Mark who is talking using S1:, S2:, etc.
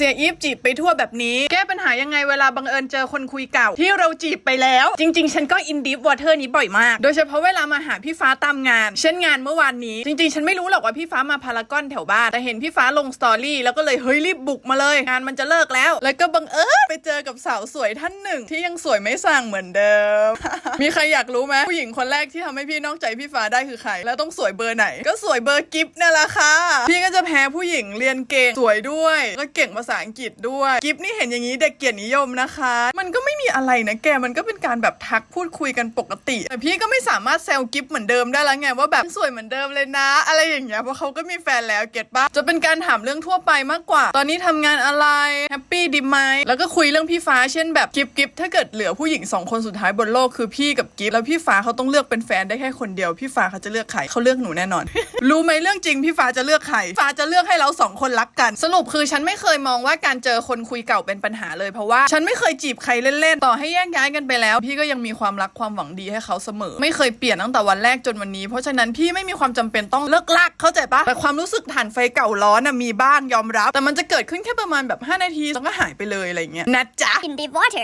S1: สียอีฟจีบไปทั่วแบบนี้ แก้ปัญหายังไงเวลาบังเอิญเจอคนคุยเก่า ที่เราจีบไปแล้ว จริง ๆ ฉันก็อินดิฟวอเตอร์นี้บ่อยมาก โดยเฉพาะเวลามาหาพี่ฟ้าตามงาน เช่นงานเมื่อวานนี้ จริง ๆ ฉันไม่รู้หรอกว่าพี่ฟ้ามาพารากอนแถวบ้าน แต่เห็นพี่ฟ้าลงสตอรี่แล้วก็เลยเฮ้ยรีบบุกมาเลย งานมันจะเลิกแล้ว แล้วก็บังเอิญไปเจอกับสาวสวยท่านหนึ่ง ที่ยังสวยไม่สั่งเหมือนเดิม มีใครอยากรู้ไหมผู้หญิงคนแรกที่ทำให้พี่นอกใจพี่ฟ้าได้คือใคร แล้วต้องสวยเบอร์ไหน ก็สวยเบอร์กิฟต์นั่นแหละค่ะพี่ก็จะ แพ้ผู้หญิงเรียนเก่งสวยด้วยก็เก่งภาษาอังกฤษด้วย กิฟต์นี่เห็นอย่างนี้เด็กเกียรตินิยมนะคะ มันก็ไม่มีอะไรนะแกมันก็เป็นการแบบทักพูดคุยกันปกติ แต่พี่ก็ไม่สามารถแซวกิฟต์เหมือนเดิมได้แล้วไงว่าแบบสวยเหมือนเดิมเลยนะ อะไรอย่างเงี้ยเพราะเขาก็มีแฟนแล้วเก็ตปะจะเป็นการถามเรื่องทั่วไปมากกว่า ตอนนี้ทำงานอะไรแฮปปี้ดีไหมแล้วก็คุยเรื่องพี่ฟ้าเช่นแบบกิฟต์กิฟต์ถ้าเกิดเหลือผู้หญิงสองคนสุดท้ายบนโลกคือพี่กับกิฟต์แล้วพี่ฟ้าเขาต้องเลือกเป็นแฟนได้แค่คนเดียวพี่ฟ้าเขาจะเลือกใครเขาเลือกหนูแน่นอน รู้ไหมเรื่องจริงพี่ฟ้าจะเลือกใครฟ้าจะจะเลือกให้เราสองคนรักกัน สรุปคือฉันไม่เคยมองว่าการเจอคนคุยเก่าเป็นปัญหาเลยเพราะว่าฉันไม่เคยจีบใครเล่นๆ ต่อให้แยกย้ายกันไปแล้ว พี่ก็ยังมีความรักความหวังดีให้เขาเสมอ ไม่เคยเปลี่ยนตั้งแต่วันแรกจนวันนี้ เพราะฉะนั้นพี่ไม่มีความจำเป็นต้องเลิกลากเข้าใจปะแต่ความรู้สึกถ่านไฟเก่าร้อน่ะมีบ้างยอมรับ แต่มันจะเกิดขึ้นแค่ประมาณแบบ 5 นาทีแล้วก็หายไปเลยอะไรเงี้ยนะจ๊ะ
S2: in the water